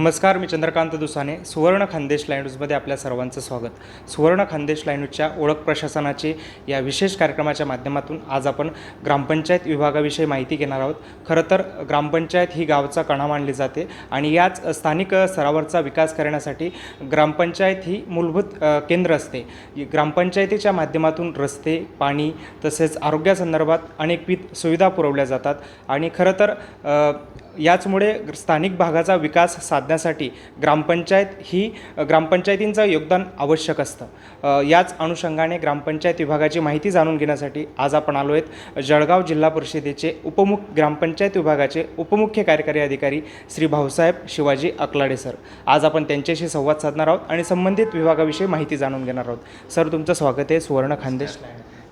नमस्कार मी चंद्रकांत दुसाने. सुवर्ण खानदेश लाईन्यूजमध्ये आपल्या सर्वांचं स्वागत. सुवर्ण खानदेश लाईन्यूजच्या ओळख प्रशासनाचे या विशेष कार्यक्रमाच्या माध्यमातून आज आपण ग्रामपंचायत विभागाविषयी माहिती घेणार आहोत. खरं तर ग्रामपंचायत ही गावचा कणा मानली जाते आणि याच स्थानिक स्तरावरचा विकास करण्यासाठी ग्रामपंचायत ही मूलभूत केंद्र असते. ग्रामपंचायतीच्या माध्यमातून रस्ते पाणी तसेच आरोग्यासंदर्भात अनेकविध सुविधा पुरवल्या जातात. आणि खरं तर याचमुळे स्थानिक भागाचा विकास साधण्यासाठी ग्रामपंचायत ही ग्रामपंचायतींचं योगदान आवश्यक असतं. याच अनुषंगाने ग्रामपंचायत विभागाची माहिती जाणून घेण्यासाठी आज आपण आलो आहेत जळगाव जिल्हा परिषदेचे उपमुख ग्रामपंचायत विभागाचे उपमुख्य कार्यकारी अधिकारी श्री भाऊसाहेब शिवाजी अकलाडे सर. आज आपण त्यांच्याशी संवाद साधणार आहोत आणि संबंधित विभागाविषयी माहिती जाणून घेणार आहोत. सर तुमचं स्वागत आहे. सुवर्ण खानदेश.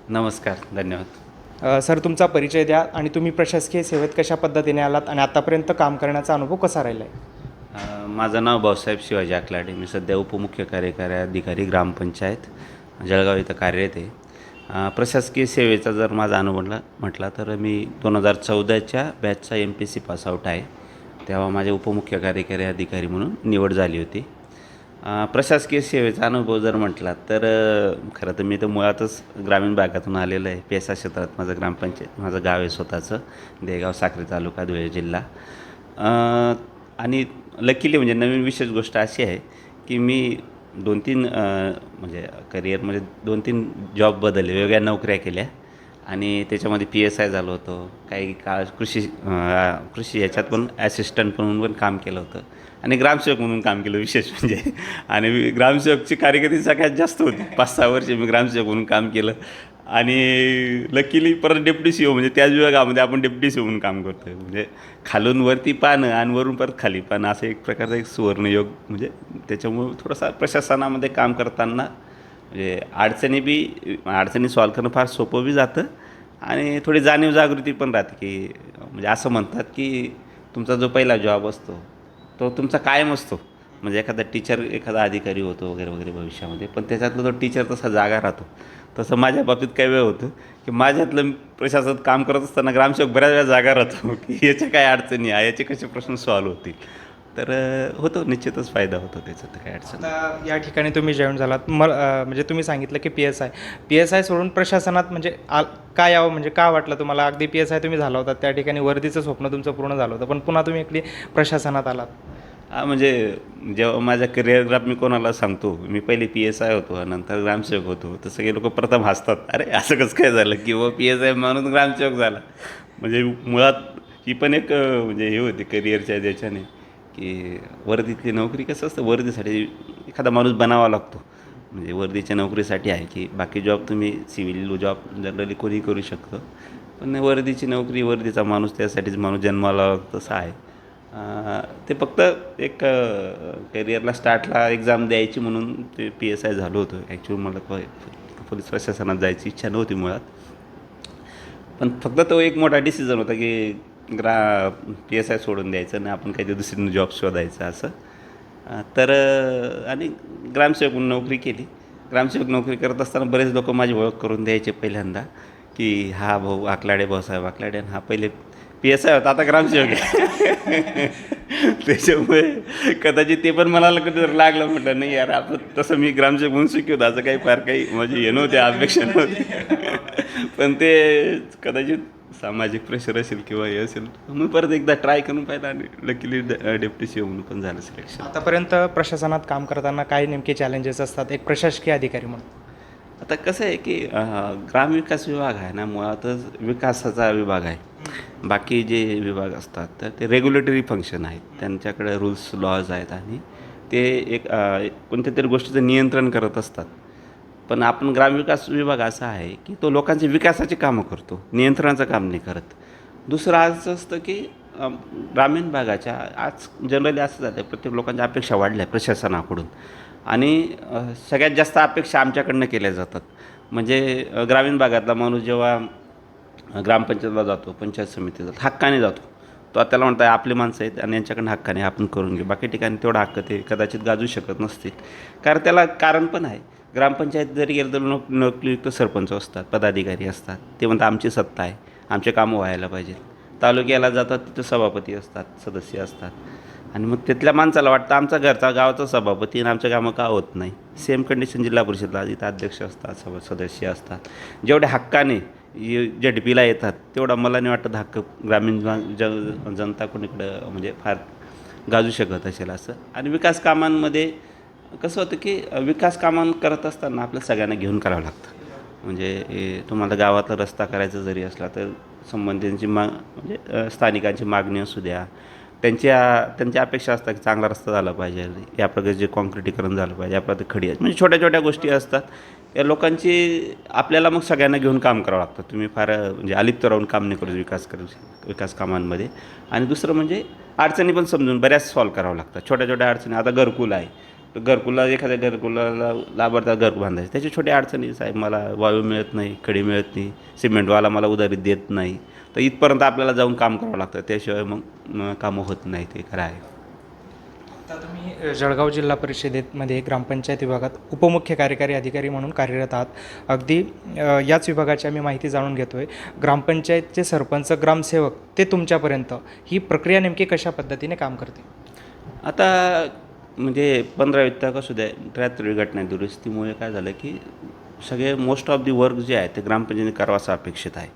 नमस्कार. धन्यवाद. सर तुमचा परिचय द्या आणि तुम्ही प्रशासकीय सेवेत कशा पद्धतीने आलात आणि आतापर्यंत काम करण्याचा अनुभव कसा राहिला आहे माझं नाव भाऊसाहेब शिवाजी आकलाडे. मी सध्या उपमुख्य कार्यकारी अधिकारी ग्रामपंचायत जळगाव इथं कार्यरत आहे. प्रशासकीय सेवेचा जर माझा अनुभव म्हटला तर मी दोन हजार चौदाच्या बॅचचा M P C pass out आहे. तेव्हा माझे उपमुख्य कार्यकारी अधिकारी म्हणून निवड झाली होती. प्रशासकीय सेवेचा अनुभव जर म्हटला तर खरं तर मी तर मुळातच ग्रामीण भागातून आलेलो आहे. पेसा क्षेत्रात माझं ग्रामपंचायत माझं गाव आहे स्वतःचं देगाव साक्री तालुका धुळे जिल्हा. आणि लकीली म्हणजे नवीन विशेष गोष्ट अशी आहे की मी दोन तीन म्हणजे करिअरमध्ये दोन तीन जॉब बदलले वेगळ्या नोकऱ्या केल्या. आणि त्याच्यामध्ये पी एस आय झालो होतो. काही काळ कृषी कृषी याच्यात पण ॲसिस्टंट म्हणून पण काम केलं होतं. आणि ग्रामसेवक म्हणून काम केलं विशेष म्हणजे. आणि ग्रामसेवकची कार्यकिर्दी सगळ्यात जास्त होती. पाच सहा वर्ष मी ग्रामसेवक म्हणून काम केलं. आणि लकीली परत डेप्युटी सी ओ म्हणजे त्याच विभागामध्ये आपण डेप्युटी सी म्हणून काम करतो म्हणजे खालून वरती पानं आणि वरून परत खाली. पानं असं एक प्रकारचा एक सुवर्णयोग म्हणजे त्याच्यामुळं थोडासा प्रशासनामध्ये काम करताना म्हणजे अडचणी बी अडचणी सॉल्व करणं फार सोपं बी जातं. आणि थोडी जाणीव जागृती पण राहते की म्हणजे असं म्हणतात की तुमचा जो पहिला जॉब असतो तो तुमचा कायम असतो. म्हणजे एखादा टीचर एखादा अधिकारी होतो वगैरे वगैरे भविष्यामध्ये पण त्याच्यातला तो टीचर तसा जागा राहतो. तसं माझ्या बाबतीत काही वेळ होतं की माझ्यातलं प्रशासनात काम करत असताना ग्रामसेवक बऱ्याच वेळा जागा राहतो की याच्या काय अडचणी आहे याचे कसे प्रश्न सॉल्व्ह होतील. तर होतो निश्चितच फायदा होतो त्याचा तर काय अडचण. आता या ठिकाणी तुम्ही जॉईन झालात. मग म्हणजे तुम्ही सांगितलं की P S I P S I सोडून प्रशासनात म्हणजे आ काय यावं म्हणजे का वाटलं तुम्हाला? अगदी पी एस आय तुम्ही झाला होता त्या ठिकाणी वर्दीचं स्वप्न तुमचं पूर्ण झालं होतं. पण पुन्हा तुम्ही इकडे प्रशासनात आलात. हा म्हणजे जेव्हा माझ्या करिअर ग्राफ मी कोणाला सांगतो मी पहिले पी एस आय होतो नंतर ग्रामसेवक होतो. तर सगळे लोक प्रथम हसतात. अरे असं कसं काय झालं किंवा पी एस आय म्हणून ग्रामसेवक झाला. म्हणजे मुळात ही पण एक म्हणजे हे होती करिअरच्या याच्याने की वर्दीतली नोकरी कसं असतं? वर्दीसाठी एखादा माणूस बनावा लागतो. म्हणजे वर्दीच्या नोकरीसाठी आहे की बाकी जॉब तुम्ही सिव्हिल जॉब जनरली कोणी करू शकतं. पण वर्दीची नोकरी वर्दीचा माणूस त्यासाठीच माणूस जन्माला लागतो तसं आहे. ते फक्त एक करिअरला स्टार्टला एक्झाम द्यायची म्हणून ते पी एस आय झालो होतं. ॲक्च्युली मला प- पोलीस प्रशासनात जायची इच्छा नव्हती मुळात. पण फक्त तो एक मोठा डिसिजन होता की ग्रा पी एस आय सोडून द्यायचं आणि आपण काहीतरी दुसरी जॉब शोधायचं असं. तर आणि ग्रामसेवक म्हणून नोकरी केली. ग्रामसेवक नोकरी करत असताना बरेच लोक माझी ओळख करून द्यायचे पहिल्यांदा की हा भाऊ आकलाडे भाऊसाहेब आकलाडे आणि हा पहिले पी एस आय होता आता ग्रामसेवक आहे. त्याच्यामुळे कदाचित ते पण मनाला कधी लागलं म्हटलं नाही यार आपण तसं मी ग्रामसेवक म्हणून शिकवतो असं काही फार काही म्हणजे हे नव्हते अपेक्षा नव्हती. पण ते कदाचित सामाजिक प्रेशर असेल किंवा हे असेल मग परत एकदा ट्राय करून पाहिलं आणि लकीली डेप्टी सी म्हणून पण झालं सिलेक्शन आतापर्यंत प्रशासनात काम करताना काय नेमके चॅलेंजेस असतात एक प्रशासकीय अधिकारी म्हणून. आता कसं आहे की ग्रामविकास विभाग आहे ना मुळातच विकासाचा विभाग आहे. बाकी जे विभाग असतात तर ते रेग्युलेटरी फंक्शन आहेत. त्यांच्याकडे रूल्स लॉज आहेत आणि ते एक कोणत्या तरी गोष्टीचं नियंत्रण करत असतात. पण आपण ग्रामविकास विभाग असा आहे की तो लोकांचे विकासाचे कामं करतो नियंत्रणाचं काम नाही करत. दुसरं असं असतं की ग्रामीण भागाच्या आज जनरली असं झालं प्रत्येक लोकांच्या अपेक्षा वाढल्या प्रशासनाकडून. आणि सगळ्यात जास्त अपेक्षा आमच्याकडनं केल्या जातात. म्हणजे ग्रामीण भागातला माणूस जेव्हा ग्रामपंचायतला जातो पंचायत समितीत जातो हक्काने जातो. तो त्याला म्हणताय आपली माणसं आहेत आणि यांच्याकडनं हक्काने आपण करून घेऊ. बाकी ठिकाणी तेवढा हक्क ते कदाचित गाजू शकत नसतील. कारण त्याला कारण पण आहे. ग्रामपंचायत जरी गेलं तर नोक नोकरीयुक्त सरपंच असतात पदाधिकारी असतात. ते म्हणतात आमची सत्ता आहे. आमचे कामं व्हायला पाहिजेत. तालुक्याला जातात तिथं सभापती असतात सदस्य असतात. आणि मग तिथल्या माणसाला वाटतं आमचा घरचा गावाचा सभापती आणि आमच्या कामं का होत नाही? सेम कंडिशन जिल्हा परिषदला इथं अध्यक्ष असतात सभा सदस्य असतात. जेवढ्या हक्काने झेडपीला येतात. तेवढा मला नाही वाटतं हक्क ग्रामीण जन- ज जनता कोणीकडं म्हणजे फार गाजू शकत असेल असं. आणि विकास कामांमध्ये कसं होतं की विकास कामां करत असताना आपल्या सगळ्यांना घेऊन करावं लागतं. म्हणजे तुम्हाला गावातला रस्ता करायचा जरी असला तर संबंधितांची मा म्हणजे स्थानिकांची मागणी असू द्या. त्यांच्या त्यांच्या अपेक्षा असतात की चांगला रस्ता झाला पाहिजे. या प्रकारचे कॉन्क्रिटीकरण झालं पाहिजे. या प्रकारे खडी म्हणजे छोट्या छोट्या गोष्टी असतात. या लोकांची आपल्याला मग सगळ्यांना घेऊन काम करावं लागतं. तुम्ही फार म्हणजे अलिप्त राहून काम नाही करू विकास करू विकास कामांमध्ये. आणि दुसरं म्हणजे अडचणी पण समजून बऱ्याच सॉल्व करावं लागतात छोट्या छोट्या अडचणी. आता घरकुल आहे. तर घरकुला एखाद्या घरकुलाला लाभार्थ्याला घर बांधायचं. त्याच्या छोट्या अडचणी साहेब मला वायू मिळत नाही खडी मिळत नाही सिमेंटवाला मला उधारीत देत नाही. तर इथपर्यंत आपल्याला जाऊन काम करावं लागतं. त्याशिवाय मग कामं होत नाही ते खरं आहे. जळगाव जिल्हा परिषदेमध्ये ग्रामपंचायत विभागात उपमुख्य कार्यकारी अधिकारी म्हणून कार्यरत आहात. अगदी याच विभागाची आम्ही माहिती जाणून घेतोय. ग्रामपंचायतचे सरपंच ग्रामसेवक ते तुमच्यापर्यंत ही प्रक्रिया नेमकी कशा पद्धतीने काम करते आता म्हणजे पंधरा वित्ता असू द्या त्र्याहत्तरवी घटना दुरुस्तीमुळे काय झालं की सगळे मोस्ट ऑफ दी वर्क जे आहे ते ग्रामपंचायतीने करावा असं अपेक्षित आहे.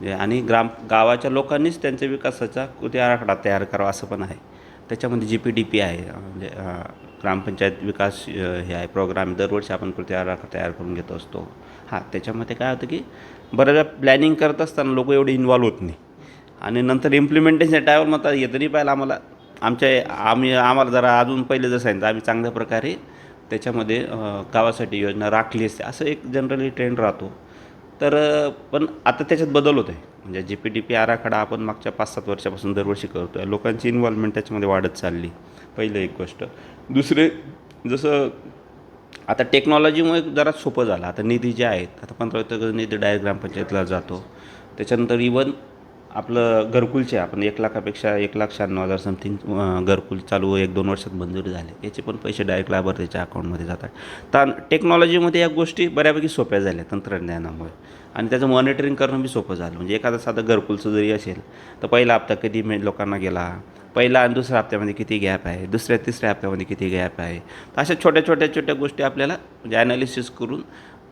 म्हणजे आणि ग्राम गावाच्या लोकांनीच त्यांच्या विकासाचा कृती आराखडा तयार करावा असं पण आहे. त्याच्यामध्ये जी पी डी पी आहे म्हणजे ग्रामपंचायत विकास हे आहे प्रोग्राम दरवर्षी आपण कृती आराखडा तयार करून घेत असतो. हां त्याच्यामध्ये काय होतं की बऱ्याचदा प्लॅनिंग करत असताना लोक एवढे इन्वॉल्व्ह होत नाही. आणि नंतर इम्प्लिमेंटेशन टायवर मग येतं नाही पाहिलं आम्हाला. आमच्या आम्ही आम्हाला जरा अजून पहिले जर सांगितलं आम्ही चांगल्या प्रकारे त्याच्यामध्ये गावासाठी योजना राखली असते. असं एक जनरली ट्रेंड राहतो. तर पण आता त्याच्यात बदल होत आहे म्हणजे जी पी डी पी आराखडा आपण मागच्या पाच सात वर्षापासून दरवर्षी करतो आहे लोकांची इन्व्हॉल्वमेंट त्याच्यामध्ये वाढत चालली. पहिलं एक गोष्ट. दुसरे जसं आता टेक्नॉलॉजीमुळे जरा सोपं झालं. आता निधी जे आहेत आता पंधरा निधी डायग्राम पंचायतला जातो. त्याच्यानंतर इवन आपलं घरकुलचे आपण एक लाखापेक्षा एक लाख शहाण्णव हजार समथिंग घरकुल चालू एक दोन वर्षात मंजुरी झाले. याचे पण पैसे डायरेक्ट लाभार्थीच्या अकाउंटमध्ये जातात. तर टेक्नॉलॉजीमध्ये या गोष्टी बऱ्यापैकी सोप्या झाल्या तंत्रज्ञानामुळे. आणि त्याचं मॉनिटरिंग करणं बी सोपं झालं. म्हणजे एखादं साधं घरकुलचं जरी असेल तर पहिला हप्ता कधी मे लोकांना गेला? पहिला आणि दुसऱ्या हप्त्यामध्ये किती गॅप आहे? दुसऱ्या तिसऱ्या हप्त्यामध्ये किती गॅप आहे? तर अशा छोट्या छोट्या छोट्या गोष्टी आपल्याला म्हणजे ॲनालिसिस करून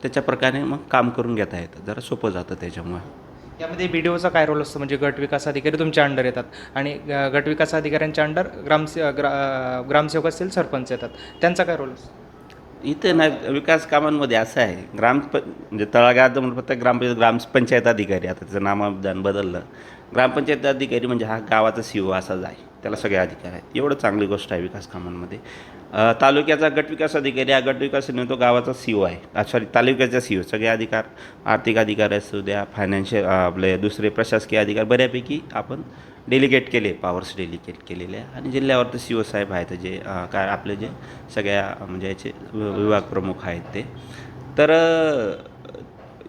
त्याच्या प्रकारे मग काम करून घेता येतं. जरा सोपं जातं त्याच्यामुळे. यामध्ये बी डी ओचा काय रोल असतो? म्हणजे गट विकास अधिकारी तुमच्या अंडर येतात. आणि गट विकास अधिकाऱ्यांच्या अंडर ग्रामसे ग्रा ग्रामसेवक असतील सरपंच येतात. त्यांचा काय रोल असतो? इथे ना विकास कामांमध्ये असं आहे. ग्राम म्हणजे तळागाळात म्हणून फक्त ग्रामपंचायत ग्रामपंचायत अधिकारी. आता त्याचं नामदान बदललं. ग्रामपंचायत अधिकारी म्हणजे हा गावाचा सी ओ असाच आहे. त्याला सगळे अधिकार आहेत. एवढं चांगली गोष्ट आहे विकास कामांमध्ये. तालुक्याचा गट विकास अधिकारी हा गट विकास तो गावाचा सी ओ आहे. सॉरी तालुक्याचा सी ओ सगळे अधिकार आर्थिक अधिकार असू द्या फायनान्शियल आपले दुसरे प्रशासकीय अधिकार बऱ्यापैकी आपण डेलिगेट केले पॉवर्स डेलिगेट केलेले आहे. आणि जिल्ह्यावर तर सी ओ साहेब आहेत जे काय आपले जे सगळ्या म्हणजे याचे विभाग प्रमुख आहेत ते. तर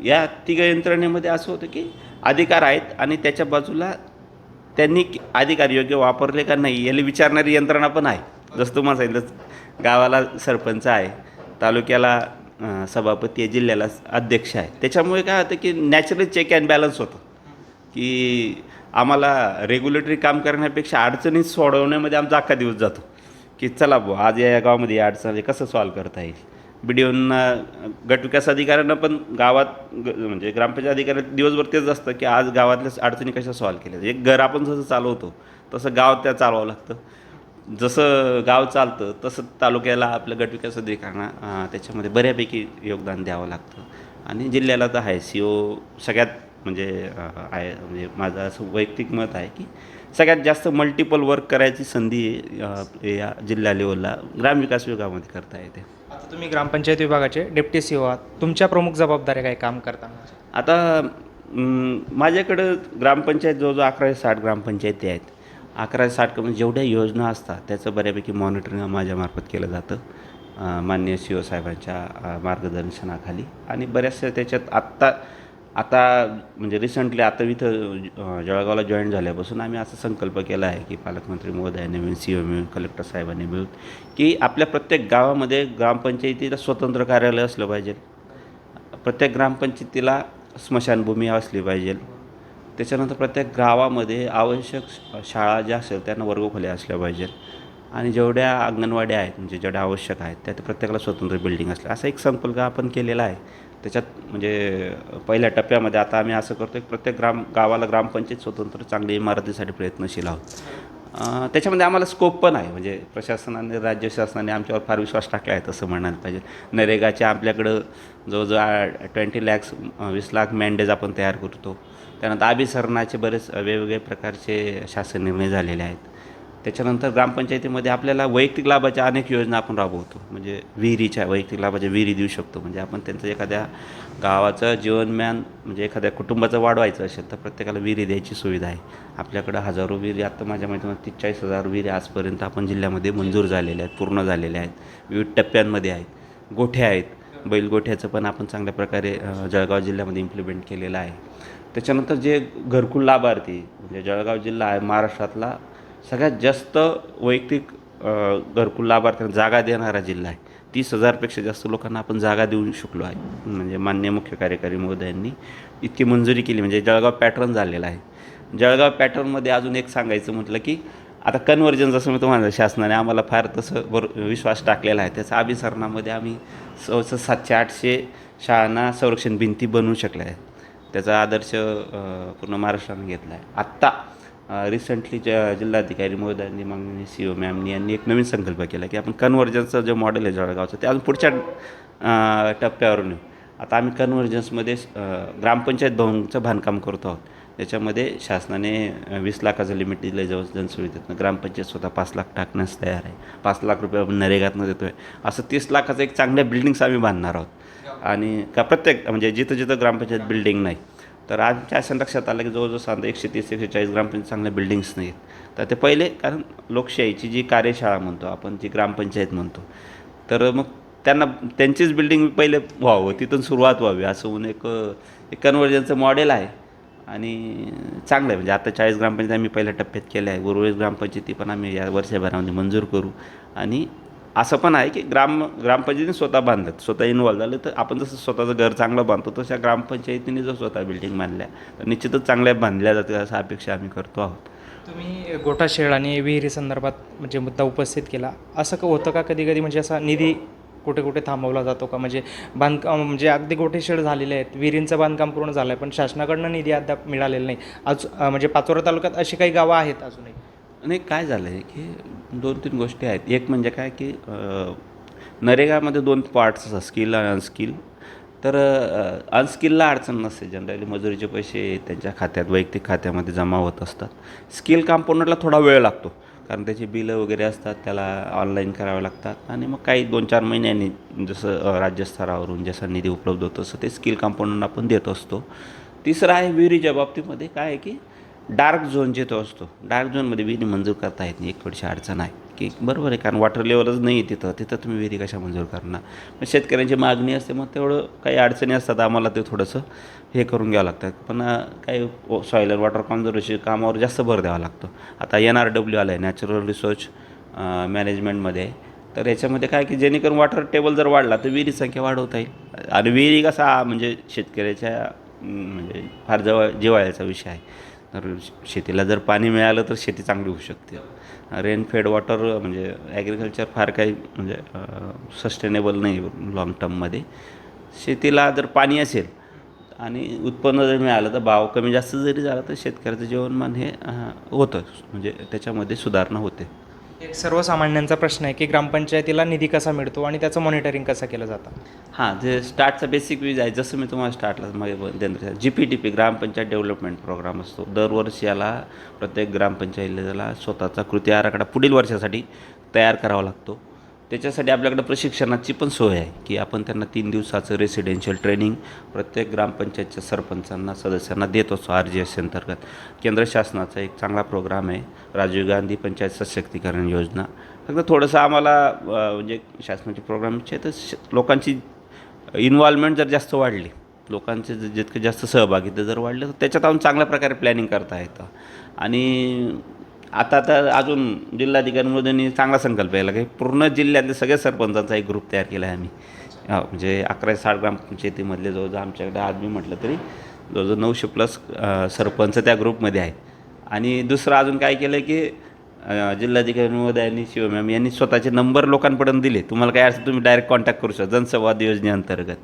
या तिघ यंत्रणेमध्ये असं होतं की अधिकार आहेत आणि त्याच्या बाजूला त्यांनी अधिकार योग्य वापरले का नाही याला विचारणारी यंत्रणा पण आहे. जसं तुम्हाला सांगितलं गावाला सरपंच आहे तालुक्याला सभापती आहे जिल्ह्याला अध्यक्ष आहे. त्याच्यामुळे काय होतं की नॅचरली चेक अँड बॅलन्स होतं. की आम्हाला रेग्युलेटरी काम करण्यापेक्षा अडचणी सोडवण्यामध्ये आमचा अख्खा दिवस जातो. की चला बुवा आज या गावामध्ये या अडचण कसं सॉल्व करता येईल? बी डी ओंना गटविकास अधिकाऱ्यांना पण गावात ग म्हणजे ग्रामपंचायत अधिकारी दिवसभर तेच असतं की आज गावातल्या अडचणी कशा सॉल्व्ह केल्या एक घर आपण जसं चालवतो तसं गाव त्या चालवावं लागतं. जसं गाव चालतं तसं तालुक्याला आपल्या गट विकास अधिकाऱ्यांना अं, त्याच्यामध्ये बऱ्यापैकी योगदान द्यावं लागतं. आणि जिल्ह्याला तर आहे सी ओ सगळ्यात म्हणजे आहे म्हणजे माझं असं वैयक्तिक मत आहे की सगळ्यात जास्त मल्टिपल वर्क करायची संधी या जिल्हा लेवलला ग्रामविकास विभागामध्ये करता येते. आता तुम्ही ग्रामपंचायत विभागाचे डेप्टी सी ओ आहात. तुमच्या प्रमुख जबाबदाऱ्या काय काम करताना? आता माझ्याकडं ग्रामपंचायत जवळजवळ अकराशे साठ ग्रामपंचायती आहेत. अकरा साठ म्हणजे जेवढ्या योजना असतात त्याचं बऱ्यापैकी मॉनिटरिंग माझ्यामार्फत केलं जातं मान्य सी ओ साहेबांच्या मार्गदर्शनाखाली. आणि बऱ्याचशा त्याच्यात आत्ता आता म्हणजे रिसेंटली आता इथं जळगावला जॉईन झाल्यापासून आम्ही असा संकल्प केला आहे की पालकमंत्री महोदयांनी मिळून सी ओ मिळून कलेक्टर साहेबांनी मिळून की आपल्या प्रत्येक गावामध्ये ग्रामपंचायतीला स्वतंत्र कार्यालय असलं पाहिजे. प्रत्येक ग्रामपंचायतीला स्मशानभूमी असली पाहिजे. त्याच्यानंतर प्रत्येक गावामध्ये आवश्यक शाळा ज्या असेल त्यांना वर्गखोल्या असल्या पाहिजेत. आणि जेवढ्या अंगणवाड्या आहेत म्हणजे जेवढ्या आवश्यक आहेत त्या प्रत्येकाला स्वतंत्र बिल्डिंग असल्या असा एक संकल्प आपण केलेला आहे. त्याच्यात म्हणजे पहिल्या टप्प्यामध्ये आता आम्ही असं करतो की प्रत्येक ग्राम गावाला ग्रामपंचायत स्वतंत्र चांगली इमारतीसाठी प्रयत्नशील आहोत. त्याच्यामध्ये आम्हाला स्कोप पण आहे. म्हणजे प्रशासनाने राज्य शासनाने आमच्यावर फार विश्वास टाकला आहे तसं म्हणायला पाहिजे. नरेगाच्या आपल्याकडं जवळजवळ ट्वेंटी लॅक्स वीस लाख मॅन्डेज आपण तयार करतो. त्यानंतर अभिसरणाचे बरेच वेगवेगळे प्रकारचे शासन निर्णय झालेले आहेत. त्याच्यानंतर ग्रामपंचायतीमध्ये आपल्याला वैयक्तिक लाभाच्या अनेक योजना आपण राबवतो. म्हणजे विहिरीच्या वैयक्तिक लाभाच्या विहिरी देऊ शकतो. म्हणजे आपण त्यांचं एखाद्या गावाचं जीवनमान म्हणजे एखाद्या कुटुंबाचं वाढवायचं असेल तर प्रत्येकाला विहिरी द्यायची सुविधा आहे. आपल्याकडं हजारो विहिरी आत्ता माझ्या माहिती तीस चाळीस हजार विहिरी आजपर्यंत आपण जिल्ह्यामध्ये मंजूर झालेल्या आहेत पूर्ण झालेल्या आहेत. विविध टप्प्यांमध्ये आहेत. गोठ्या आहेत. बैलगोठ्याचं पण आपण चांगल्या प्रकारे जळगाव जिल्ह्यामध्ये इम्प्लिमेंट केलेलं आहे. त्याच्यानंतर जे घरकुल लाभार्थी म्हणजे जळगाव जिल्हा आहे महाराष्ट्रातला सगळ्यात जास्त वैयक्तिक घरकुल लाभार्थ्यांना जागा देणारा जिल्हा आहे. तीस हजारपेक्षा जास्त लोकांना आपण जागा देऊ शकलो आहे. म्हणजे मान्य मुख्य कार्यकारी महोदयांनी इतकी मंजुरी केली. म्हणजे जळगाव पॅटर्न झालेला आहे. जळगाव पॅटर्नमध्ये अजून एक सांगायचं म्हटलं की आता कन्वर्जन जसं मी तुम्हाला शासनाने आम्हाला फार तसं बर विश्वास टाकलेला आहे. त्याचा अभिसरणामध्ये आम्ही स सातशे आठशे शाळांना संरक्षण भिंती बनवू शकल्या आहेत. त्याचा आदर्श पूर्ण महाराष्ट्राने घेतला आहे. आत्ता रिसेंटली ज्या जिल्हाधिकारी महोदयांनी मागणी सी ओ मॅमनी यांनी एक नवीन संकल्प केला की आपण कन्व्हर्जन्सचं जो मॉडेल आहे जळगावचं ते अजून पुढच्या टप्प्यावरून टप्प्यावर नेऊ आता आम्ही कन्व्हर्जन्समध्ये ग्रामपंचायत भवनचं बांधकाम करतो आहोत. त्याच्यामध्ये शासनाने वीस लाखाचं लिमिट दिलं आहे जवळ जनसुविधेतनं. ग्रामपंचायत स्वतः पाच लाख टाकण्यास तयार आहे. पाच लाख रुपये आपण नरेगातनं देतो आहे असं तीस लाखाचं एक चांगल्या बिल्डिंग्स आम्ही बांधणार आहोत. आणि का प्रत्येक म्हणजे जिथं जिथं ग्रामपंचायत बिल्डिंग नाही तर आमच्या असं लक्षात आलं की जवळजवळ साधारण एकशे तीस एकशे चाळीस ग्रामपंचायत चांगल्या बिल्डिंग्स नाही आहेत तर ते पहिले कारण लोकशाहीची जी कार्यशाळा म्हणतो आपण जी ग्रामपंचायत म्हणतो तर मग त्यांना त्यांचीच बिल्डिंग पहिले व्हावं तिथून सुरुवात व्हावी असं म्हणून एक एक कन्व्हर्जनचं मॉडेल आहे. आणि चांगलं आहे म्हणजे आता चाळीस ग्रामपंचायत आम्ही पहिल्या टप्प्यात केल्या आहे. उर्वरित ग्रामपंचायती पण आम्ही या वर्षभरामध्ये मंजूर करू. आणि असं पण आहे की ग्राम ग्रामपंचायतीने स्वतः बांधलं स्वतः इन्व्हॉल्व झालं. तर आपण जसं स्वतःचं घर चांगलं बांधतो तशा ग्रामपंचायतीने जर स्वतः बिल्डिंग बांधल्या तर निश्चितच चांगल्या बांधल्या जातील असं अपेक्षा आम्ही करतो आहोत. तुम्ही गोठा शेळ आणि विहिरी संदर्भात म्हणजे मुद्दा उपस्थित केला. असं का होतं का कधी कधी म्हणजे असा निधी कुठे कुठे थांबवला जातो का? म्हणजे बांधकाम म्हणजे अगदी गोठे शेड झालेले आहेत विहिरींचं बांधकाम पूर्ण झालं आहे पण शासनाकडनं निधी अद्याप मिळालेला नाही. आज म्हणजे पाचोरा तालुक्यात अशी काही गावं आहेत अजूनही? आणि काय झालं आहे की दोन तीन गोष्टी आहेत. एक म्हणजे काय की नरेगामध्ये दोन पार्ट्स असतात स्किल आणि अनस्किल तर अनस्किलला अडचण नसते. जनरली मजुरीचे पैसे त्यांच्या खात्यात वैयक्तिक खात्यामध्ये जमा होत असतात. स्किल काम्पाउंडरला थोडा वेळ लागतो. कारण त्याची बिलं वगैरे असतात त्याला ऑनलाईन करावे लागतात. आणि मग काही दोन चार महिन्यांनी जसं राज्यस्तरावरून जसा निधी उपलब्ध होतो तसं ते स्किल काम्पाउंडरना आपण देत असतो. तिसरं आहे विहिरीच्या बाबतीमध्ये काय आहे की डार्क झोन जे तो असतो डार्क झोनमध्ये विहिरी मंजूर करता येत नाही एक थोडीशी अडचण आहे. की बरोबर आहे कारण वॉटर लेवलच नाही आहे तिथं तिथं तुम्ही विहिरी कशा मंजूर करणार? मग शेतकऱ्यांची मागणी असते मग तेवढं काही अडचणी असतात आम्हाला ते थोडंसं हे करून घ्यावं लागतं. पण काही सॉईल वॉटर कॉन्झर्वेशन कामावर जास्त भर द्यावा लागतो. आता एन आर डब्ल्यू आलं आहे नॅचरल रिसोर्च मॅनेजमेंटमध्ये आहे तर याच्यामध्ये काय की जेणेकरून वॉटर टेबल जर वाढला तर विहिरी संख्या वाढवता येईल. आणि विहिरी कसा म्हणजे शेतकऱ्याच्या म्हणजे फार जवळ जिवाळ्याचा विषय आहे. तर शेतीला जर पाणी मिळालं तर शेती चांगली होऊ शकते. रेन फेड वॉटर म्हणजे ॲग्रिकल्चर फार काही म्हणजे सस्टेनेबल नाही लाँग टर्ममध्ये शेतीला जर पाणी असेल आणि उत्पन्न जर मिळालं तर भाव कमी जास्त जरी झाला तर शेतकऱ्याचं जीवनमान हे होतं. म्हणजे त्याच्यामध्ये सुधारणा होते. एक सर्वसामान्यांचा प्रश्न आहे की ग्रामपंचायतीला निधी कसा मिळतो आणि त्याचं मॉनिटरिंग कसं केलं जातं? हां जे स्टार्टचा बेसिक वीज आहे जसं मी तुम्हाला स्टार्टला मग G P T P gram panchayat development program असतो. दरवर्षी याला प्रत्येक ग्रामपंचायतीला स्वतःचा कृती आराखडा पुढील वर्षासाठी तयार करावा लागतो. त्याच्यासाठी आपल्याकडं प्रशिक्षणाची पण सोय आहे की आपण त्यांना तीन दिवसाचं रेसिडेन्शियल ट्रेनिंग प्रत्येक ग्रामपंचायतच्या सरपंचांना सदस्यांना देत असतो आर जी एस अंतर्गत. केंद्र शासनाचा एक चांगला प्रोग्राम आहे राजीव गांधी पंचायत सशक्तीकरण योजना. फक्त थोडंसं आम्हाला म्हणजे शासनाचे प्रोग्रामचे तर श- लोकांची इन्व्हॉल्वमेंट जर जास्त वाढली लोकांचे ज- जितकं जास्त सहभागिता जर वाढलं तर त्याच्यात आपण चांगल्या प्रकारे प्लॅनिंग करता येतं. आणि आता तर अजून जिल्हाधिकाऱ्यांमध्ये चांगला संकल्प यायला की पूर्ण जिल्ह्यातले सगळ्या सरपंचांचा एक ग्रुप तयार केला आहे आम्ही म्हणजे अकरा साठ ग्रामपंचायतीमधले जवळजवळ आमच्याकडे आदमी म्हटलं तरी जवळजवळ नऊशे प्लस सरपंच त्या ग्रुपमध्ये आहेत आणि दुसरं अजून काय केलं की जिल्हाधिकारी महोदयांनी शिव यांनी स्वतःचे नंबर लोकांपर्यंत दिले. तुम्हाला काय असं तुम्ही डायरेक्ट कॉन्टॅक्ट करू शकता जनसंवाद योजनेअंतर्गत.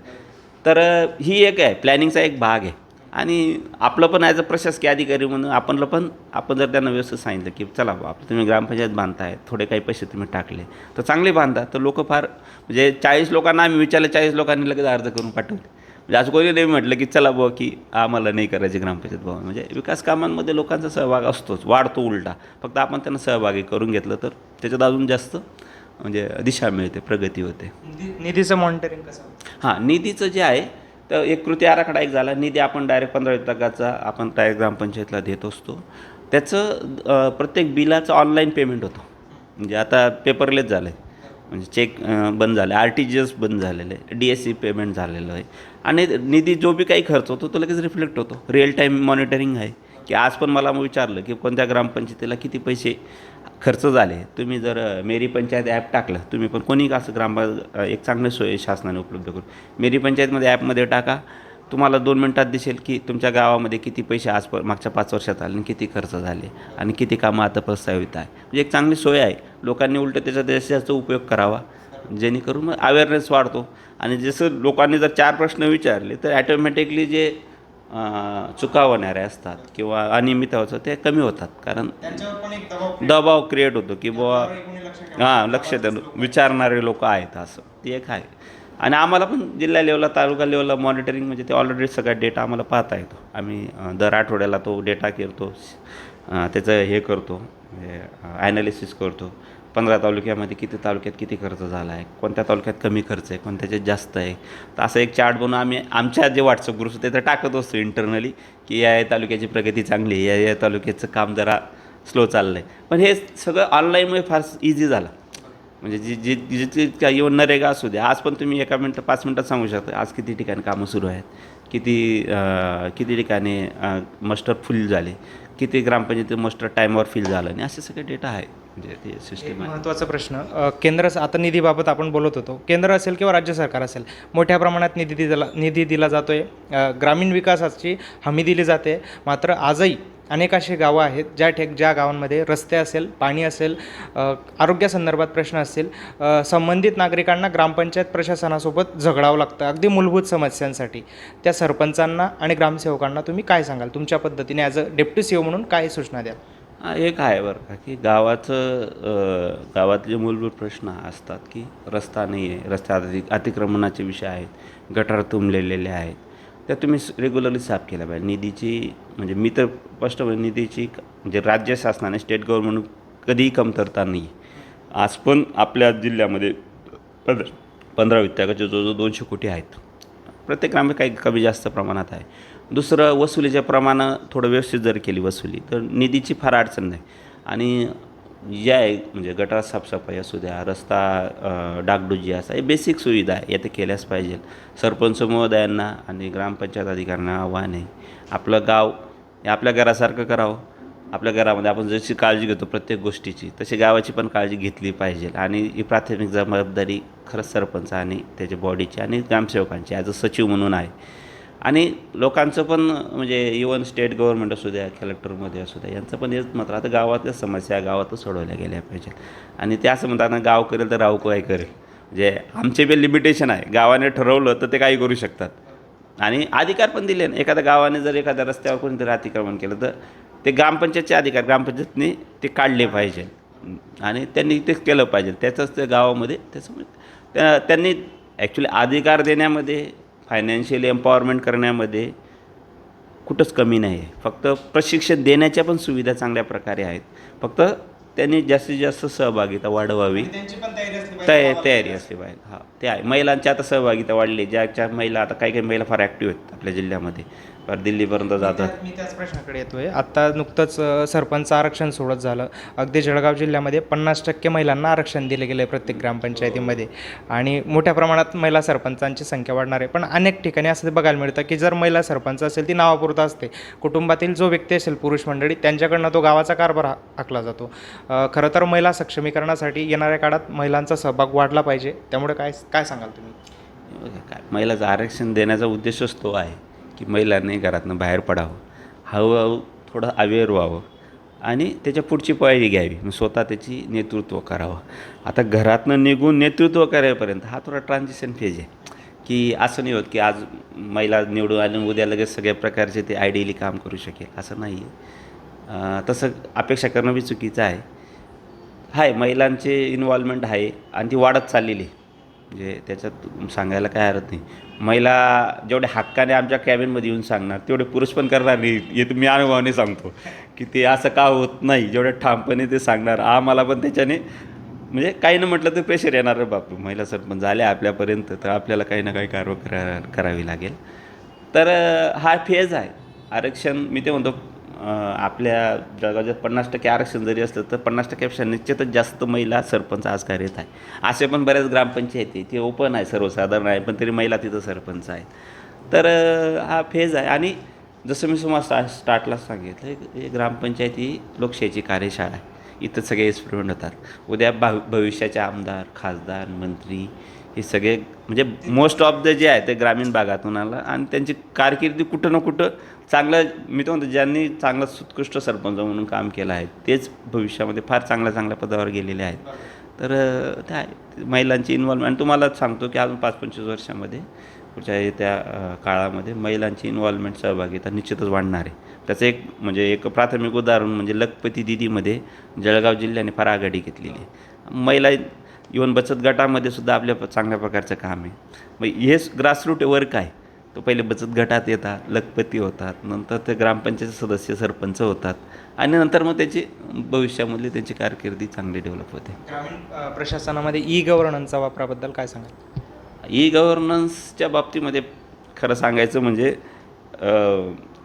तर ही एक आहे प्लॅनिंगचा एक भाग आहे. आणि आपलं पण ॲज अ प्रशासकीय अधिकारी म्हणून आपणला पण आपण जर त्यांना व्यवस्थित सांगितलं की चला बा आपलं तुम्ही ग्रामपंचायत बांधताय थोडे काही पैसे तुम्ही टाकले तर चांगले बांधा. तर लोक फार म्हणजे चाळीस लोकांना आम्ही विचारलं चाळीस लोकांनी लगेच अर्ज करून पाठवले. म्हणजे असं कोणी नाही म्हटलं की चला बुवा की आम्हाला नाही करायची ग्रामपंचायत भवन. म्हणजे विकास कामांमध्ये लोकांचा सहभाग असतोच वाढतो उलटा. फक्त आपण त्यांना सहभागी करून घेतलं तर त्याच्यात अजून जास्त म्हणजे दिशा मिळते प्रगती होते. निधी- निधीचं मॉनिटरिंग कसं? हां निधीचं जे आहे तर एक कृती आराखडा एक झाला. निधी आपण डायरेक्ट पंधरा विभागाचा आपण डायरेक्ट ग्रामपंचायतला देत असतो. त्याचं प्रत्येक बिलाचं ऑनलाईन पेमेंट होतं. म्हणजे आता पेपरलेस झालं. आहे म्हणजे चेक बंद झाले. आर टी जी एस बंद झालेलं. आहे डी एस सी पेमेंट झालेलं आहे. आणि निधी जो बी काही खर्च होतो तो लगेच रिफ्लेक्ट होतो. रिअल टाईम मॉनिटरिंग आहे. की आज पण मला विचारलं की कोणत्या ग्रामपंचायतीला किती पैसे खर्च झाले. तुम्ही जर मेरी पंचायत ॲप टाकलं तुम्ही पण कोणी असं ग्राम एक चांगलं सोय शासनाने उपलब्ध करून मेरी पंचायतमध्ये ॲपमध्ये टाका. तुम्हाला दोन मिनटात दिसेल की तुमच्या गावामध्ये किती पैसे आज प- मागच्या पाच वर्षात आले आणि किती खर्च झाले आणि किती कामं आता प्रस्तावित आहे. म्हणजे एक चांगली सोय आहे. लोकांनी उलटं त्याचा जास्तीत उपयोग करावा. जेणेकरून मग अवेअरनेस वाढतो. आणि जसं लोकांनी जर चार प्रश्न विचारले तर ॲटोमॅटिकली जे अं, चुका होणाऱ्या असतात किंवा अनियमित होतं ते कमी होतात. कारण दबाव क्रिएट होतो की बुवा. हां लक्ष द्या विचारणारे लोक आहेत असं. ते एक आहे. आणि आम्हाला पण जिल्हा लेवलला तालुका लेवलला मॉनिटरिंग म्हणजे ते ऑलरेडी सगळा डेटा आम्हाला पाहता येतो. आम्ही दर आठवड्याला तो डेटा करतो त्याचं हे करतो ॲनालिसिस करतो. पंधरा तालुक्यामध्ये किती तालुक्यात किती खर्च झाला आहे कोणत्या तालुक्यात कमी खर्च आहे कोणत्याच्यात जास्त आहे? तर असं एक चार्ट बनवून आम्ही आमच्या जे व्हॉट्सअप ग्रुप्स ते तर टाकत असतो इंटरनली की या या तालुक्याची प्रगती चांगली आहे या या तालुक्याचं काम जरा स्लो चाललं आहे पण हे सगळं ऑनलाईनमुळे फार इझी झालं. म्हणजे जी जी जिथे काही येऊन नरेगा असू द्या. आज पण तुम्ही एका मिनटं पाच मिनटात सांगू शकता. आज किती ठिकाणी कामं सुरू आहेत? किती किती ठिकाणी मस्टर फुल झाले? किती ग्रामपंचायती मस्टर टाईमवर फिल झालं? आणि असे सगळे डेटा आहे म्हणजे ते सिस्टीम आहे. महत्त्वाचा प्रश्न अ, केंद्र आता निधीबाबत आपण बोलत होतो. केंद्र असेल किंवा राज्य सरकार असेल मोठ्या प्रमाणात निधी दिला निधी दिला जातोय. अ, ग्रामीण विकासाची हमी दिली जाते. मात्र आजही अनेक अशी गावं आहेत ज्या ठेक ज्या गावांमध्ये रस्ते असेल पाणी असेल अ, आरोग्यासंदर्भात प्रश्न असतील अ, संबंधित नागरिकांना ग्रामपंचायत प्रशासनासोबत झगडावं लागतं. अगदी मूलभूत समस्यांसाठी. त्या सरपंचांना आणि ग्रामसेवकांना तुम्ही काय सांगाल? तुमच्या पद्धतीने ॲज अ डेप्टी सी म्हणून काय सूचना द्याल? एक आहे बरं का की गावाचं गावातले मूलभूत प्रश्न असतात की रस्ता नाही आहे रस्त्यात अति अतिक्रमणाचे विषय आहेत गटार तुंबलेलेले आहेत त्या तुम्ही रेग्युलरली साफ केल्या पाहिजे. निधीची म्हणजे मी तर स्पष्ट म्हणजे निधीची म्हणजे राज्य शासनाने स्टेट गव्हर्नमेंट कधीही कमतरता नाही आज पण आपल्या जिल्ह्यामध्ये पंधरा पंधरा वित्ताकाचे जवळजवळ दोनशे कोटी आहेत. प्रत्येक ग्रामीण काही कमी जास्त प्रमाणात आहे. दुसरं वसुलीच्या प्रमाणं थोडं व्यवस्थित जर केली वसुली तर निधीची फार अडचण नाही. आणि ज्या आहे म्हणजे गटार साफसफाई असू द्या रस्ता डागडुजी असा हे बेसिक सुविधा आहे या तर केल्याच पाहिजे. सरपंच महोदयांना आणि ग्रामपंचायत अधिकाऱ्यांना आव्हान आहे आपलं गाव हे आपल्या घरासारखं करावं. आपल्या घरामध्ये आपण जशी काळजी घेतो प्रत्येक गोष्टीची तशी गावाची पण काळजी घेतली पाहिजे. आणि ही प्राथमिक जबाबदारी खरंच सरपंच आणि त्याच्या बॉडीची आणि ग्रामसेवकांची ॲज अ सचिव म्हणून आहे. आणि लोकांचं पण म्हणजे इवन स्टेट गव्हर्नमेंट असू द्या कलेक्टरमध्ये असू द्या यांचं पण हेच मात्र आता गावातल्या समस्या गावातच सोडवल्या गेल्या पाहिजेत. आणि ते असं म्हणतात ना गाव करेल तर राव काय करेल? म्हणजे आमचे बी लिमिटेशन आहे. गावाने ठरवलं तर ते काही करू शकतात. आणि अधिकार पण दिले ना. एखाद्या गावाने जर एखाद्या रस्त्यावर कोणीतरी अतिक्रमण केलं तर ते ग्रामपंचायतचे अधिकार ग्रामपंचायतने ते काढले पाहिजे आणि त्यांनी ते केलं पाहिजे त्याचंच ते गावामध्ये त्याचं त्या त्यांनी ॲक्च्युली अधिकार देण्यामध्ये फायनान्शियल एम्पॉवरमेंट करण्यामध्ये कुठंच कमी नाही आहे. फक्त प्रशिक्षण देण्याच्या पण सुविधा चांगल्या प्रकारे आहेत. फक्त त्यांनी जास्तीत जास्त सहभागिता वाढवावी. तयारी असली तया तयारी असते पाहिजे. हां ते आहे. महिलांची आता सहभागिता वाढली. ज्याच्या महिला आता काही काही महिला फार ॲक्टिव्ह आहेत आपल्या जिल्ह्यामध्ये. दिल्लीपर्यंत जातात. मी त्याच प्रश्नाकडे येतोय. आत्ता नुकतंच सरपंच आरक्षण सोडत झालं. अगदी जळगाव जिल्ह्यामध्ये पन्नास टक्के महिलांना आरक्षण दिले गेले प्रत्येक ग्रामपंचायतीमध्ये. आणि मोठ्या प्रमाणात महिला सरपंचांची संख्या वाढणार आहे. पण अनेक ठिकाणी असं बघायला मिळतं की जर महिला सरपंच असेल ती नावापुरता असते. कुटुंबातील जो व्यक्ती असेल पुरुष मंडळी त्यांच्याकडनं तो गावाचा कारभार आखला जातो. खरं तर महिला सक्षमीकरणासाठी येणाऱ्या काळात महिलांचा सहभाग वाढला पाहिजे. त्यामुळे काय काय सांगाल तुम्ही? काय महिलाचं आरक्षण देण्याचा उद्देशच तो आहे. की महिलांनी घरातनं बाहेर पडावं. हळूहळू थोडं अवेअर व्हावं आणि त्याच्या पुढची पायरी घ्यावी. मग स्वतः त्याची नेतृत्व करावं. आता घरातनं निघून नेतृत्व करायपर्यंत हा थोडा ट्रान्झिशन फेज आहे. की असं नाही होत की आज महिला निवडून आली उद्या लगेच सगळ्या प्रकारचे ते आयडियली काम करू शकेल. असं नाही आहे. तसं अपेक्षा करणं बी चुकीचं आहे. आहे महिलांचे इन्व्हॉल्वमेंट आहे आणि ती वाढत चाललेली आहे. म्हणजे त्याच्यात सांगायला काय हरत नाही. महिला जेवढे हक्काने आमच्या कॅबिनमध्ये येऊन सांगणार तेवढे पुरुष पण करणार नाही. हे तुम्ही अनुभवाने सांगतो की ते असं का होत नाही जेवढ्या ठामपणे ते सांगणार. आम्हाला पण त्याच्याने म्हणजे काही न म्हटलं तर प्रेशर येणार रे बापू महिला सरपंच झाल्या आपल्यापर्यंत तर आपल्याला काही ना काही कारवाई करा करावी लागेल. तर हा फेज आहे. आरक्षण मी ते म्हणतो आपल्या जगाच्या पन्नास टक्के आरक्षण जरी असलं तर पन्नास टक्क्यापेक्षा निश्चितच जास्त महिला सरपंच आज कार्यरत आहे असे पण बऱ्याच ग्रामपंचायती ते ओपन आहे सर्वसाधारण आहे पण तरी महिला तिथं सरपंच आहेत. तर हा फेज आहे. आणि जसं मी सुमा स्टा स्टार्टलाच सांगितलं हे- हे लोकशाहीची कार्यशाळा आहे. इथं सगळे एक्सपेरिमेंट होतात. उद्या भाव भविष्याचे आमदार खासदार मंत्री हे सगळे म्हणजे मोस्ट ऑफ द जे आहे ते ग्रामीण भागातून आलं आणि त्यांची कारकिर्दी कुठं ना कुठं चांगलं मी तो म्हणतो ज्यांनी चांगलं उत्कृष्ट सरपंच म्हणून काम केलं आहे तेच भविष्यामध्ये फार चांगल्या चांगल्या पदावर गेलेले आहेत. तर त्या महिलांची इन्व्हॉल्वमेंट तुम्हाला सांगतो की अजून पाच पंचवीस वर्षामध्ये पुढच्या येत्या काळामध्ये महिलांची इन्व्हॉल्वमेंट सहभागिता निश्चितच वाढणार आहे. त्याचं एक म्हणजे एक प्राथमिक उदाहरण म्हणजे लखपती दिदीमध्ये जळगाव जिल्ह्याने फार आघाडी घेतलेली आहे. महिला इवन बचत गटामध्ये सुद्धा आपल्या चांगल्या प्रकारचं काम आहे. मग हेच ग्रासरूट वर्क आहे. तो पहिले बचत गटात येतात लखपती होतात नंतर ते ग्रामपंचायत सदस्य सरपंच होतात आणि नंतर मग त्याची भविष्यामधली त्यांची कारकिर्दी चांगली डेव्हलप होते. ग्रामीण प्रशासनामध्ये ई गव्हर्नन्सचा वापराबद्दल काय सांगाल? ई गव्हर्नन्सच्या बाबतीमध्ये खरं सांगायचं म्हणजे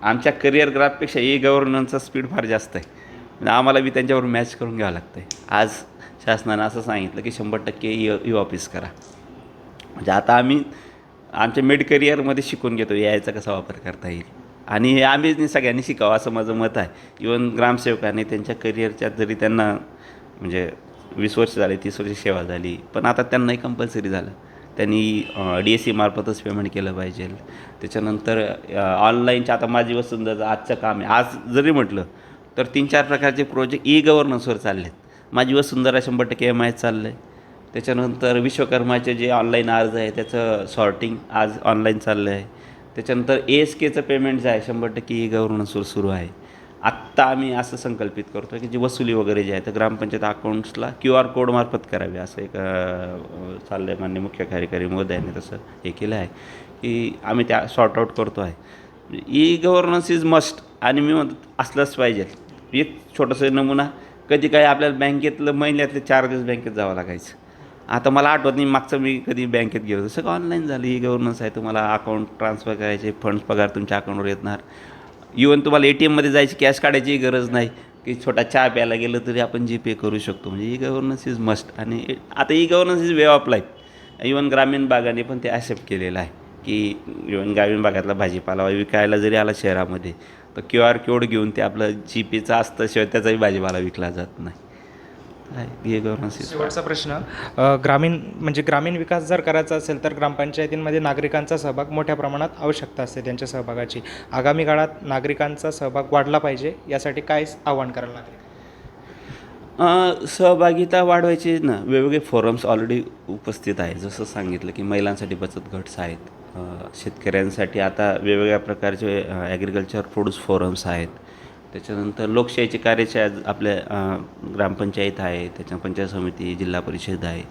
आमच्या करिअर ग्राफपेक्षा ई गव्हर्नन्सचा स्पीड फार जास्त आहे. म्हणजे आम्हाला बी त्यांच्यावर मॅच करून घ्यावं लागतं आहे आज शासनानं असं सांगितलं की शंभर टक्के ई ऑफिस करा. म्हणजे आता आम्ही आमच्या मिड करिअरमध्ये शिकून घेतो. यायचा कसा वापर करता येईल? आणि हे आम्ही सगळ्यांनी शिकावं असं माझं मत आहे. इवन ग्रामसेवकाने त्यांच्या करिअरच्या जरी त्यांना म्हणजे वीस वर्ष झाले तीस वर्ष सेवा झाली पण आता त्यांनाही कंपल्सरी झालं. त्यांनी डी एस सी मार्फतच पेमेंट केलं पाहिजे. त्याच्यानंतर ऑनलाईनच्या आता माझी वसुंधराचं आजचं काम आहे. आज जरी म्हटलं तर तीन चार प्रकारचे प्रोजेक्ट ई गव्हर्नन्सवर चालले आहेत माझी वसुंधरा शंभर टक्के एम आय चाललं आहे त्याच्यानंतर विश्वकर्माचे जे ऑनलाईन अर्ज आहे त्याचं सॉर्टिंग आज ऑनलाईन चाललं आहे. त्याच्यानंतर ए एस केचं पेमेंट जे आहे शंभर टक्के ई गव्हर्नन्सवर सुरू आहे. आत्ता आम्ही असं संकल्पित करतो की जी वसुली वगैरे जी आहे तर ग्रामपंचायत अकाउंट्सला क्यू आर कोडमार्फत करावी असं एक चाललं आहे मान्य मुख्य कार्यकारी महोदयाने तसं हे केलं आहे. की आम्ही त्या सॉर्ट आऊट करतो आहे. ई गव्हर्नन्स इज मस्ट आणि मी म्हणतो असलंच पाहिजे. एक छोटंसं नमुना कधी काय आपल्याला बँकेतलं महिन्यातले चार दिवस बँकेत जावं लागायचं. आता मला आठवत नाही मागचं मी कधी बँकेत गेलो होतो. सगळं ऑनलाईन झालं. ही गव्हर्नन्स आहे तुम्हाला अकाउंट ट्रान्सफर करायचे फंड्स पगार तुमच्या अकाउंटवर येणार. इवन तुम्हाला ए टी एममध्ये जायची कॅश काढायची गरज नाही की छोटा चहा प्यायला गेलं तरी आपण जी पे करू शकतो. म्हणजे ई गव्हर्नन्स इज मस्ट आणि आता e governance is way of life even ग्रामीण भागाने पण ते ॲक्सेप्ट केलेलं आहे की इवन ग्रामीण भागातला भाजीपाला विकायला जरी आला शहरामध्ये तर क्यू आर कोड घेऊन ते आपलं जी पेचं असतं शिवाय त्याचाही भाजीपाला विकला जात नाही. शेवटचा प्रश्न. अ, ग्रामीण म्हणजे ग्रामीण विकास जर करायचा असेल तर ग्रामपंचायतींमध्ये नागरिकांचा सहभाग मोठ्या प्रमाणात आवश्यकता असते त्यांच्या सहभागाची. आगामी काळात नागरिकांचा सहभाग वाढला पाहिजे यासाठी काय आव्हान करायला लागेल अ, सहभागिता वाढवायची ना. वेगवेगळे फोरम्स ऑलरेडी उपस्थित आहे जसं सांगितलं की महिलांसाठी बचत गट्स आहेत. अ, शेतकऱ्यांसाठी आता वेगवेगळ्या प्रकारचे ॲग्रिकल्चर प्रोड्यूस फोरम्स आहेत. त्याच्यानंतर लोकशाहीची कार्यशाळा आपल्या ग्रामपंचायत आहे त्याच्या पंचायत समिती जिल्हा परिषद आहे.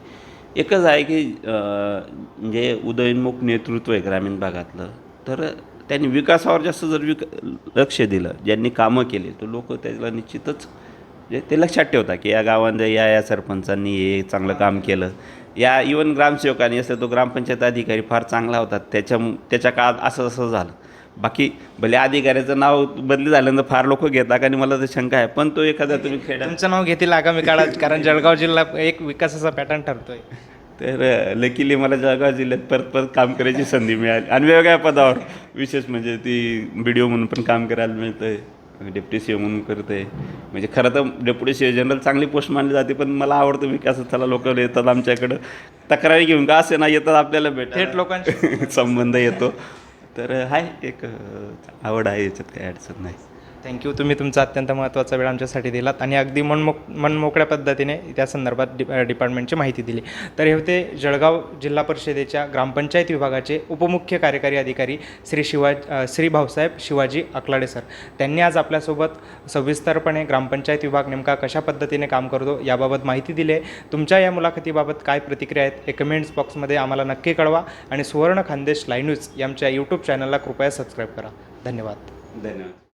एकच आहे की म्हणजे उदयोन्मुख नेतृत्व आहे ग्रामीण भागातलं तर त्यांनी विकासावर जास्त जर विक लक्ष दिलं ज्यांनी कामं केली तर लोक त्याला निश्चितच म्हणजे ते लक्षात ठेवतात की या गावांमध्ये या या सरपंचांनी हे चांगलं काम केलं. या इवन ग्रामसेवकांनी असं तो ग्रामपंचायत अधिकारी फार चांगला होता त्याच्या त्याच्या काळात असं असं झालं. बाकी भले अधिकाऱ्याचं नाव बदली झाल्यानंतर फार लोक घेतात आणि मला तर शंका आहे. पण तो एखादा तुम्ही खेड्यात तुमचं नाव घेतील आगामी काळात कारण जळगाव जिल्हा एक विकासाचा पॅटर्न ठरतोय. तर लकीली मला जळगाव जिल्ह्यात परत परत काम करायची संधी मिळाली. आणि वेगवेगळ्या पदावर विशेष म्हणजे ती बी डी ओ म्हणून पण काम करायला मिळतं आहे डेप्युटी सी ओ म्हणून करत आहे म्हणजे खरं तर डेप्युटी सी ओ जनरल चांगली पोस्ट मानली जाते पण मला आवडतं विकासात चला लोक येतात आमच्याकडं. तक्रारी घेऊन का असे ना येतात आपल्याला भेट थेट लोकांशी. संबंध येतो. तर आहे एक आवड आहे याच्यात काही अडचण नाही. थँक्यू तुम्ही तुमचा अत्यंत महत्त्वाचा वेळ आमच्यासाठी दिलात आणि अगदी मनमोक मनमोकळ्या पद्धतीने त्या संदर्भात डि डिपार्टमेंटची माहिती दिली. तर हे होते जळगाव जिल्हा परिषदेच्या ग्रामपंचायत विभागाचे उपमुख्य कार्यकारी अधिकारी श्री शिवा श्री भाऊसाहेब शिवाजी अकलाडे सर. त्यांनी आज आपल्यासोबत सविस्तरपणे ग्रामपंचायत विभाग नेमका कशा पद्धतीने काम करतो याबाबत माहिती दिली आहे. तुमच्या या मुलाखतीबाबत काय प्रतिक्रिया आहेत हे कमेंट्स बॉक्समध्ये आम्हाला नक्की कळवा आणि सुवर्ण खानदेश लाईव्ह न्यूज या आमच्या यूट्यूब चॅनलला कृपया सबस्क्राईब करा. धन्यवाद. धन्यवाद.